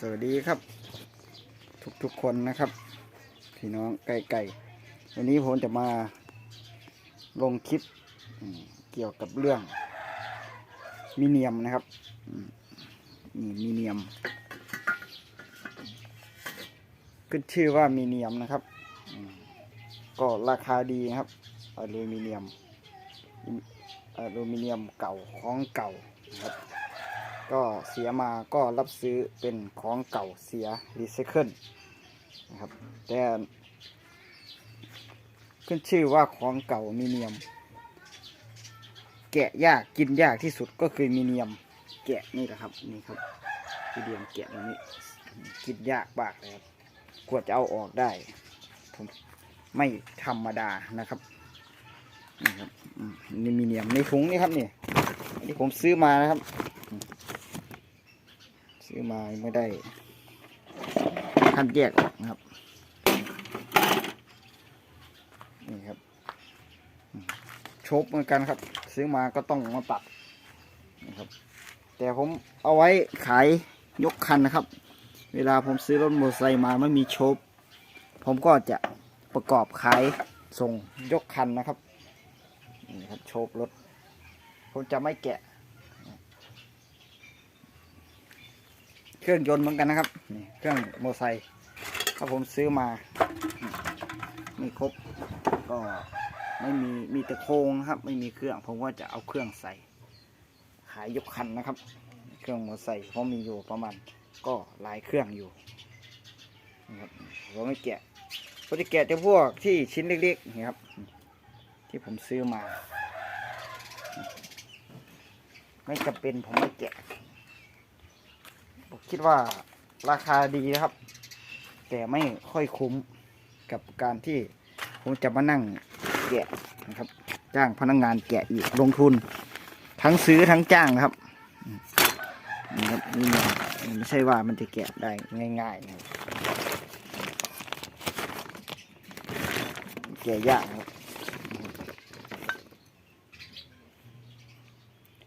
สวัสดีครับ ทุกๆคนนะครับพี่น้องไก่ๆวันนี้ผมจะมาลงคลิปเกี่ยวกับเรื่องมิเนียมนะครับนี่มิเนียมขึ้นชื่อว่ามิเนียมนะครับ ก็ราคาดีนะครับอลูมิเนียมอลูมิเนียมเก่าของเก่านะครับ ก็เสียมาก็รับซื้อเป็นของเก่าเสียรีไซเคิลนะครับแต่ขึ้นชื่อว่าของเก่ามีเนียม แกะยากกินยากที่สุดก็คือมีเนียม แกะนี่แหละครับนี่ครับที่เดียมแกะตรงนี้กินยากมากเลยครับกว่าจะเอาออกได้ผมไม่ธรรมดานะครับนี่ครับอืมนี่มีเนียมในถุงนี่ครับนี่อันนี้ผมซื้อมานะครับ ซื้อมาไม่ได้คันแยกออกนะครับ นี่ครับชบเหมือนกันครับ ซื้อมาก็ต้องมาตัดนะครับ แต่ผมเอาไว้ขายยกคันนะครับ เวลาผมซื้อรถมอเตอร์ไซค์มาไม่มีชบผมก็จะประกอบขายส่งยกคันนะครับนี่ครับโชบรถผมจะไม่แกะ เครื่องยนต์เหมือนกันนะครับนี่เครื่องโมไซค์ถ้าผมซื้อมาไม่ครบก็ไม่มีมีแต่โครงนะครับ ไม่มีเครื่องผมว่าจะเอาเครื่องใส่ ขายยกคันนะครับ เครื่องโมอไซค์ผมมีอยู่ประมาณก็หลายเครื่องอยู่นะครับผมไม่แกะผมจะแกะแต่พวกที่ชิ้นเล็กๆนี่ครับ ที่ผมซื้อมา ไม่จำเป็นผมไม่แกะ ผมคิดว่าราคาดีนะครับ แต่ไม่ค่อยคุ้มกับการที่ผมจะมานั่งแกะนะครับ จ้างพนักงงานแกะอีกลงทุน ทั้งซื้อทั้งจ้างนะครับนะครับนี่ไม่ใช่ว่ามันจะแกะได้ง่ายๆนะครับแกะยากนะครับ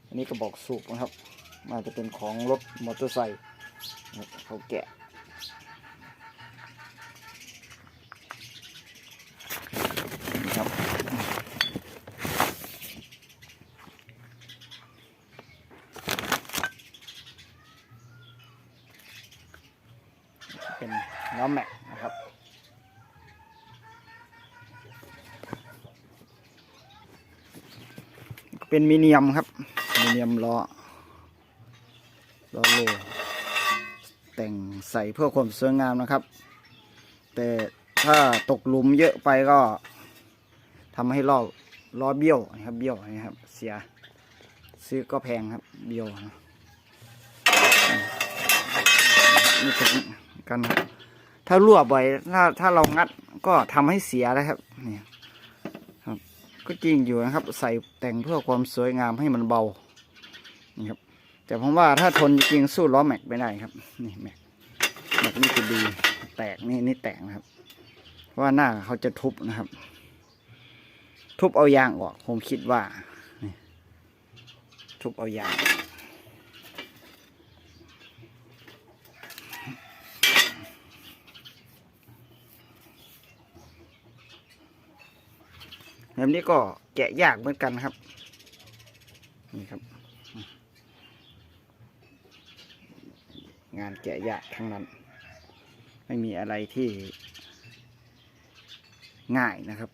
อันนี้กระบอกสูบนะครับอาจจะเป็นของรถมอเตอร์ไซค์ เขาแกะนะครับเป็นล้อแม็กนะครับเป็นมีเนียมครับมีเนียมล้อล้อโล แต่งใส่เพื่อความสวยงามนะครับ แต่ถ้าตกหลุมเยอะไปก็ทำให้ล้อล้อเบี้ยวนะครับเบี้ยวนะครับเสียซื้อก็แพงครับเบี้ยวนะนี่เป็นกันถ้ารั่วบ่อยถ้าถ้าเรางัดก็ทำให้เสียนะครับเนี่ครับ ก็จริงอยู่นะครับ ใส่แต่งเพื่อความสวยงามให้มันเบานี่ครับ แต่ผมว่าถ้าทนจริงสู้ล้อแม็กไม่ได้ครับ นี่แม็กแม็กนี่คือดีแตกนี่นี่แตกนะครับ เพราะว่าหน้าเขาจะทุบนะครับ ทุบเอายางออก ผมคิดว่าทุบเอายางแบบนี้ก็แกะยากเหมือนกันครับ นี่ครับ งานแกะยากทั้งนั้น ไม่มีอะไรที่ง่ายนะครับ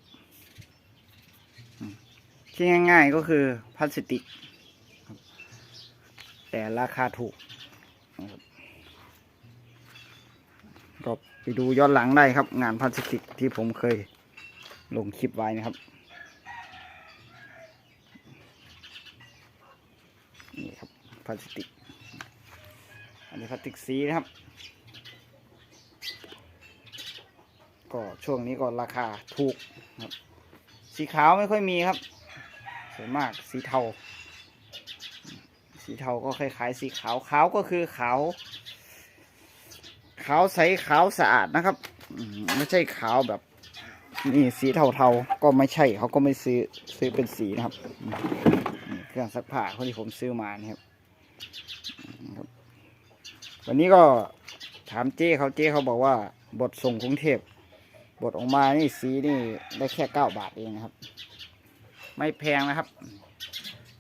ที่ง่ายๆก็คือพลาสติก แต่ราคาถูกก็ไปดูย้อนหลังได้ครับ งานพลาสติกที่ผมเคยลงคลิปไว้นะครับนี่ครับพลาสติก อันนี้พลาสติกสีนะครับ ก็ช่วงนี้ก็ราคาถูกครับ สีขาวไม่ค่อยมีครับส่วนมากสีเทา สีเทาก็คล้ายๆ สีขาวขาวก็คือขาว ขาวใสขาวสะอาดนะครับไม่ใช่ขาวแบบนี่สีเทาๆก็ไม่ใช่เขาก็ไม่ซื้อซื้อเป็นสีนะครับเครื่องซักผ้าคนที่ผมซื้อมานี่ครับ วันนี้ก็ถามเจ้เขาเจ้เขาบอกว่า บทส่งกรุงเทพบทออกมานี่สีนี่ได้แค่เก้าบาทเองนะครับ ไม่แพงนะครับ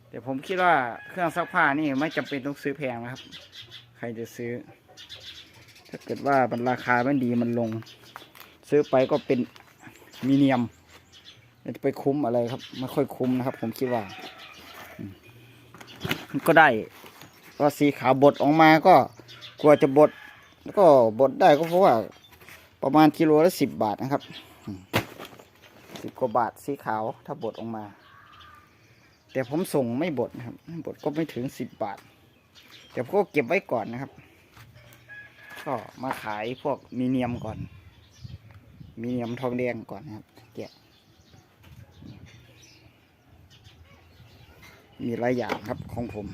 แต่ผมคิดว่าเครื่องซักผ้านี่ไม่จำเป็นต้องซื้อแพงนะครับ ใครจะซื้อ ถ้าเกิดว่ามันราคาไม่ดีมันลง ซื้อไปก็เป็นมีเนียมจะไปคุ้มอะไรครับไม่ค่อยคุ้มนะครับ ผมคิดว่าก็ได้ก็สีขาวบดออกมาก็ กลัวจะบด แล้วก็บดได้ก็เพราะว่าประมาณกิโลละสิบบาทนะครับสิบกว่าบาทสีขาวถ้าบดออกมา แต่ผมส่งไม่บดนะครับบดก็ไม่ถึงสิบบาทแต่พวกเก็บไว้ก่อนนะครับ ก็มาขายพวกมีเนียมก่อน มีเนียมทองแดงก่อนนะครับแกะมีหลายอย่างครับของผม